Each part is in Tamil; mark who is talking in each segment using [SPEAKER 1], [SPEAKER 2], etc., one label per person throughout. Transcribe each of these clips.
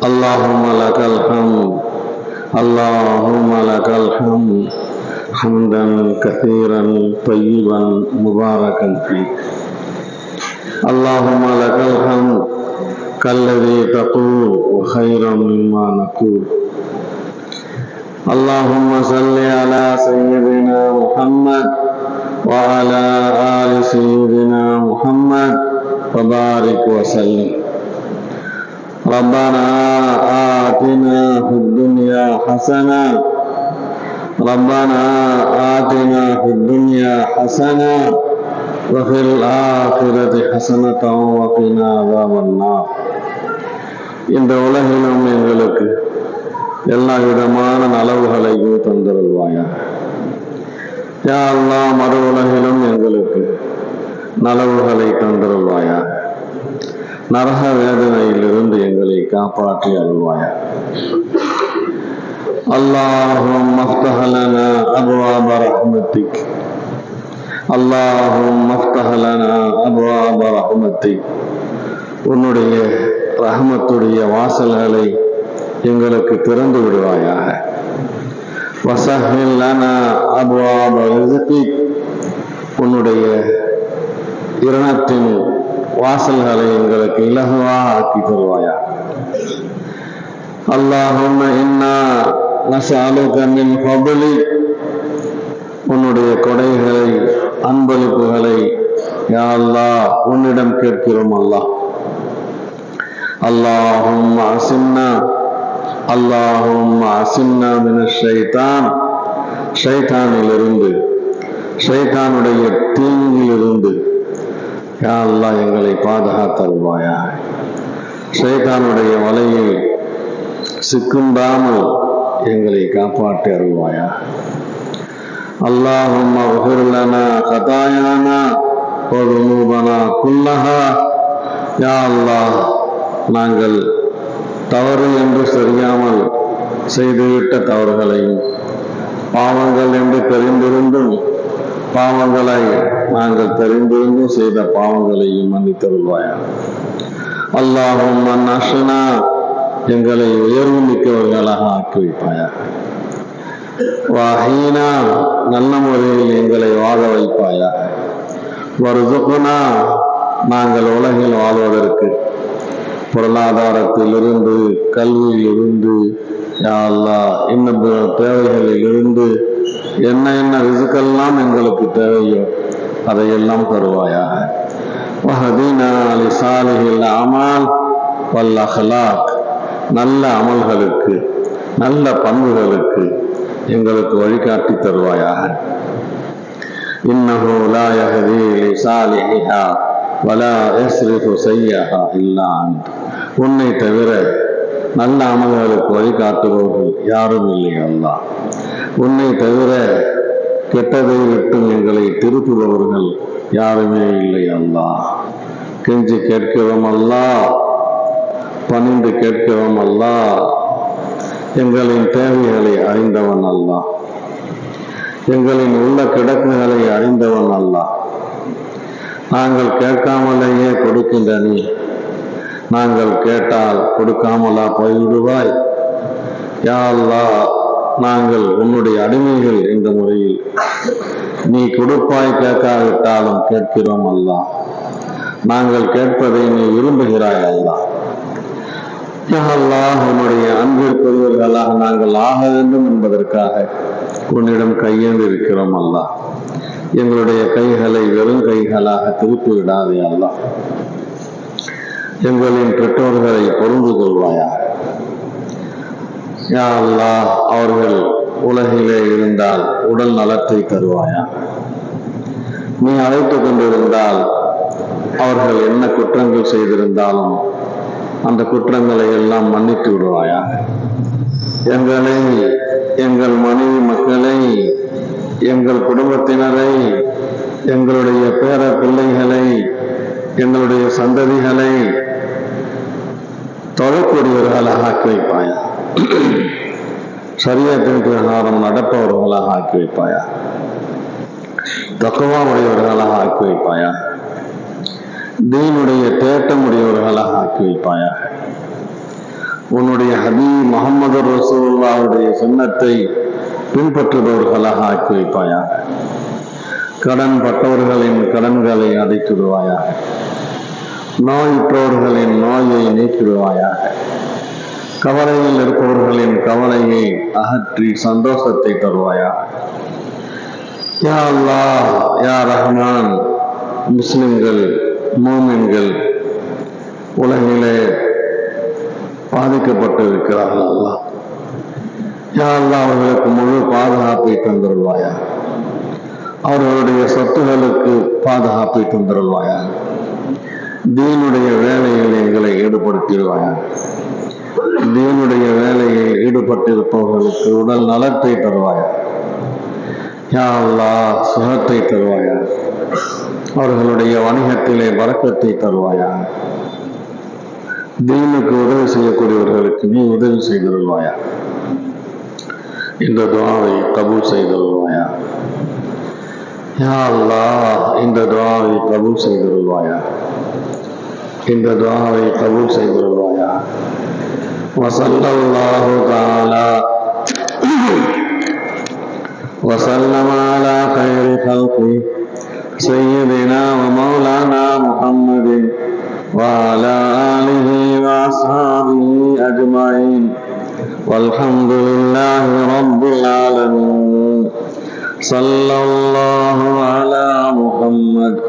[SPEAKER 1] اللهم لك الحمد. اللهم لك الحمد. حمدا كثيرا طيبا مباركا فيه اللهم لك الحمد. كالذي تقول وخيرا مما نقول. اللهم صل على سيدنا محمد وعلى آل سيدنا محمد وبارك وسلم. ربنا آتنا في الدنيا حسنة ربنا آتنا في الدنيا حسنة وفي الآخرة حسنة وقنا عذاب النار இந்த உலகிலும் எங்களுக்கு எல்லா விதமான நலவுகளையும் தந்திருவாயா யா அல்லா மறு உலகிலும் எங்களுக்கு நலவுகளை தந்திருவாயா நரக வேதனையிலிருந்து எங்களை காப்பாற்றி அருள்வாயா اللهم افتح لنا أبواب رحمتك اللهم افتح لنا أبواب رحمتك உன்னுடைய ரஹமத்துடைய வாசல்களை எங்களுக்கு திறந்து விடுவாயாக வசஹில் லனா அப்வாப ரிஸ்கிக் உன்னுடைய இரணத்தின் வாசல்களை எங்களுக்கு இலகுவா ஆக்கி தருவாயா அல்லாஹும் இன்னா நசாலுக உன்னுடைய கொடைகளை அன்பளிப்புகளை யா அல்லா உன்னிடம் கேட்கிறோம் அல்லாஹ். அல்லாஹும் அசின்னா அல்லாஹும் அசின்னா மின ஷைதான். ஷைதானிலிருந்து ஷைதானுடைய தீங்கிலிருந்து யா அல்லாஹ் எங்களை பாதுகாத்தருவாயா ஷைத்தானுடைய வலையில் சிக்குண்டாமல் எங்களை காப்பாற்றி அருள்வாயா اللهم اغفر لنا خطايانا وذنوبنا كلها யா அல்லாஹ் நாங்கள் தவறு என்று தெரியாமல் செய்துவிட்ட தவறுகளையும் பாவங்கள் என்று தெரிந்திருந்தும் பாவங்களை நாங்கள் தெரிந்திருந்தும் செய்த பாவங்களையும் மன்னித்தருள்வாயாக. அல்லாஹும் அண்ணா எங்களை உயர்வு மிக்கவர்களாக ஆக்கி வைப்பாயா வாஹீனா நல்ல முறையில் எங்களை வாழ வைப்பாயா வருதுகுனா நாங்கள் உலகில் வாழ்வதற்கு பொருளாதாரத்திலிருந்து கல்வியிலிருந்து யா அல்லாஹ் இன்னும் தேவைகளில் இருந்து என்ன என்ன ரிசுக்கெல்லாம் எங்களுக்கு தேவையோ அதையெல்லாம் தருவாயாக. வஹதீனா லிசாலிஹில் அமால் வல் அஹ்லாக். நல்ல அமல்களுக்கு நல்ல பண்புகளுக்கு எங்களுக்கு வழிகாட்டி தருவாயாக. இன்னஹு லா யஹதி லிசாலிஹிஹா வலா யஸ்ரிஃபு செய்யஹா இல்லா அன்ட் உன்னை தவிர நல்ல அமல்களுக்கு வழிகாட்டுபவர்கள் யாரும் இல்லை அல்லாஹ். உன்னை தவிர கெட்டதை விட்டும் எங்களை திருத்துபவர்கள் யாருமே இல்லை அல்லா. கெஞ்சி கேட்கிறோம் அல்லா. பணிந்து கேட்கிறோம் அல்லா. எங்களின் தேவைகளை அறிந்தவன் அல்லா. எங்களின் உள்ள கிடக்குகளை அறிந்தவன் அல்லா. நாங்கள் கேட்காமலேயே கொடுக்கின்ற நீ. நாங்கள் கேட்டால் கொடுக்காமலா போய்விடுவாய். யா அல்லா. நாங்கள் உன்னுடைய அடிமைகள் என்ற முறையில் நீ கொடுப்பாய் கேட்காவிட்டாலும் கேட்கிறோம் அல்லா. நாங்கள் கேட்பதை நீ விரும்புகிறாய் அல்லா. அல்லாஹ் உன்னுடைய அன்பிற்குரியவர்களாக நாங்கள் ஆக வேண்டும் என்பதற்காக உன்னிடம் கையேந்து இருக்கிறோம் அல்லா. எங்களுடைய கைகளை வெறும் கைகளாக திருப்பி விடாதே அல்லா. எங்களின் பெற்றோர்களை பொருந்து கொள்வாயாக. யா அல்லா அவர்கள் உலகிலே இருந்தால் உடல் நலத்தை தருவாயா? நீ அழைத்துக் கொண்டிருந்தால் அவர்கள் என்ன குற்றங்கள் செய்திருந்தாலும் அந்த குற்றங்களை எல்லாம் மன்னித்து விடுவாயா? எங்களை எங்கள் மனைவி மக்களை எங்கள் குடும்பத்தினரை எங்களுடைய பேர பிள்ளைகளை எங்களுடைய சந்ததிகளை தொழக்கூடியவர்களாக ஆக்கி வைப்பாயா? சரியத்தின் பிரகாரம் நடப்பவர்களாக ஆக்கி வைப்பாயா? தக்குவா உடையவர்களாக ஆக்கி வைப்பாயா? தீனுடைய தேட்டமுடையவர்களாக ஆக்கி வைப்பாயா? உன்னுடைய ஹபி முகமது ரசூல்லாவுடைய சின்னத்தை பின்பற்றுபவர்களாக ஆக்கி வைப்பாயா? கடன் பட்டவர்களின் கடன்களை அடைத்துடுவாயாக நோயுற்றவர்களின் நோயை நீக்கிடுவாயாக கவலையில் இருப்பவர்களின் கவலையை அகற்றி சந்தோஷத்தை தருவாயா? யா அல்லாஹ் யா ரஹ்மான் முஸ்லிம்கள் மோமின்கள் உலகிலே பாதிக்கப்பட்டு இருக்கிறார்கள் அல்லாஹ். யா அல்லா அவர்களுக்கு முழு பாதுகாப்பை தந்துருவாயா அவர்களுடைய சொத்துகளுக்கு பாதுகாப்பை தந்துருவாயா தீனுடைய வேலையில் எங்களை ஈடுபடுத்திடுவாயா? தேவனுடைய வேலையில் ஈடுபட்டிருப்பவர்களுக்கு உடல் நலத்தை தருவாயா? யா சுகத்தை தருவாயா? அவர்களுடைய வணிகத்திலே வரக்கத்தை தருவாயா? தீனுக்கு உதவி செய்யக்கூடியவர்களுக்கு நீ உதவி செய்திருவாயா இந்த துவாவை கபூல் செய்திருவாயா யா அல்லா இந்த துவாவை கபூல் செய்திருவாயா இந்த துவாவை கபூல் செய்திருவாயா وصلى الله تعالى وسلم على خير خلقه سيدنا ومولانا محمد وعلى آله وأصحابه أجمعين. والحمد لله رب العالمين. صلى الله على محمد.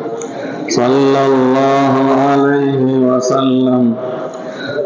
[SPEAKER 1] صلى الله عليه وسلم.